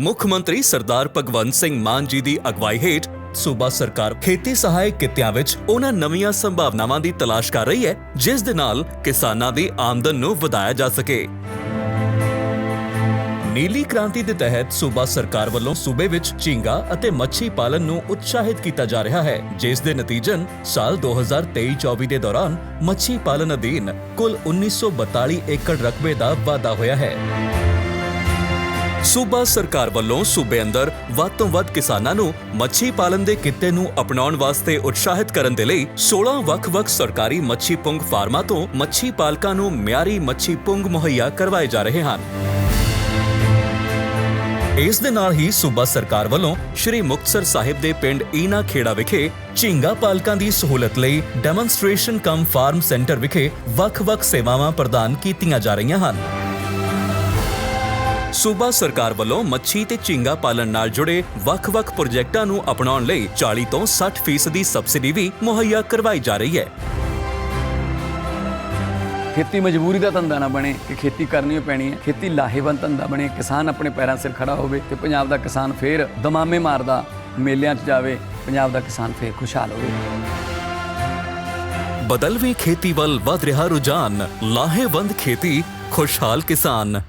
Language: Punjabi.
ਮੁੱਖ ਮੰਤਰੀ ਸਰਦਾਰ ਭਗਵੰਤ ਸਿੰਘ ਮਾਨ ਜੀ ਦੀ ਅਗਵਾਈ ਹੇਠ ਸੂਬਾ ਸਰਕਾਰ ਖੇਤੀ ਸਹਾਇਕ ਕਿੱਤਿਆਂ ਵਿੱਚ ਉਹਨਾਂ ਨਵੀਆਂ ਸੰਭਾਵਨਾਵਾਂ ਦੀ ਤਲਾਸ਼ ਕਰ ਰਹੀ ਹੈ, ਜਿਸ ਦੇ ਨਾਲ ਕਿਸਾਨਾਂ ਦੀ ਆਮਦਨ ਨੂੰ ਵਧਾਇਆ ਜਾ ਸਕੇ। ਨੀਲੀ ਕ੍ਰਾਂਤੀ ਦੇ ਤਹਿਤ ਸੂਬਾ ਸਰਕਾਰ ਵੱਲੋਂ ਸੂਬੇ ਵਿੱਚ ਝੀਂਗਾ ਅਤੇ ਮੱਛੀ ਪਾਲਣ ਨੂੰ ਉਤਸ਼ਾਹਿਤ ਕੀਤਾ ਜਾ ਰਿਹਾ ਹੈ, ਜਿਸ ਦੇ ਨਤੀਜਨ ਸਾਲ 2023-24 ਦੇ ਦੌਰਾਨ ਮੱਛੀ ਪਾਲਣ ਅਧੀਨ ਕੁੱਲ 1942 ਏਕੜ ਰਕਬੇ ਦਾ ਵਾਧਾ ਹੋਇਆ ਹੈ। ਸੂਬਾ ਸਰਕਾਰ ਵੱਲੋਂ ਸੂਬੇ ਅੰਦਰ ਵੱਧ ਤੋਂ ਵੱਧ ਕਿਸਾਨਾਂ ਨੂੰ ਮੱਛੀ ਪਾਲਣ ਦੇ ਕਿੱਤੇ ਨੂੰ ਅਪਣਾਉਣ ਵਾਸਤੇ ਉਤਸ਼ਾਹਿਤ ਕਰਨ ਦੇ ਲਈ 16 ਵੱਖ-ਵੱਖ ਸਰਕਾਰੀ ਮੱਛੀ ਪੁੰਗ ਫਾਰਮਾਂ ਤੋਂ ਮੱਛੀ ਪਾਲਕਾਂ ਨੂੰ ਮਿਆਰੀ ਮੱਛੀ ਪੁੰਗ ਮੁਹੱਈਆ ਕਰਵਾਏ ਜਾ ਰਹੇ ਹਨ। ਇਸ ਦੇ ਨਾਲ ਹੀ ਸੂਬਾ ਸਰਕਾਰ ਵੱਲੋਂ ਸ਼੍ਰੀ ਮੁਕਤਸਰ ਸਾਹਿਬ ਦੇ ਪਿੰਡ ਈਨਾ ਖੇੜਾ ਵਿਖੇ ਝੀਂਗਾ ਪਾਲਕਾਂ ਦੀ ਸਹੂਲਤ ਲਈ ਡੈਮੋਨਸਟ੍ਰੇਸ਼ਨ ਕਮ ਫਾਰਮ ਸੈਂਟਰ ਵਿਖੇ ਵੱਖ-ਵੱਖ ਸੇਵਾਵਾਂ ਪ੍ਰਦਾਨ ਕੀਤੀਆਂ ਜਾ ਰਹੀਆਂ ਹਨ। ਸੂਬਾ ਸਰਕਾਰ ਵੱਲੋਂ ਮੱਛੀ ਤੇ ਝੀਂਗਾ ਪਾਲਣ ਨਾਲ ਜੁੜੇ ਵੱਖ-ਵੱਖ ਪ੍ਰੋਜੈਕਟਾਂ ਨੂੰ ਅਪਣਾਉਣ ਲਈ 40 ਤੋਂ 60% ਫੀਸਦੀ ਸਬਸਿਡੀ ਵੀ ਮੁਹੱਈਆ ਕਰਵਾਈ ਜਾ ਰਹੀ ਹੈ। ਖੇਤੀ ਮਜਬੂਰੀ ਦਾ ਧੰਦਾ ਨਾ ਬਣੇ ਕਿ ਖੇਤੀ ਕਰਨੀ ਓ ਪੈਣੀ ਹੈ। ਖੇਤੀ ਲਾਹੇਵੰਦ ਧੰਦਾ ਬਣੇ ਕਿਸਾਨ ਆਪਣੇ ਪੈਰਾਂ ਸਿਰ ਖੜਾ ਹੋਵੇ ਤੇ ਪੰਜਾਬ ਦਾ ਕਿਸਾਨ ਫੇਰ ਦਮਾਮੇ ਮਾਰਦਾ ਮੇਲਿਆਂ 'ਚ ਜਾਵੇ ਪੰਜਾਬ ਦਾ ਕਿਸਾਨ ਫੇਰ ਖੁਸ਼ਹਾਲ ਹੋਵੇ। ਬਦਲਵੀਂ ਖੇਤੀ ਵੱਲ ਵਧ ਰਿਹਾ ਰੁਝਾਨ ਲਾਹੇਵੰਦ ਖੇਤੀ ਖੁਸ਼ਹਾਲ ਕਿਸਾਨ।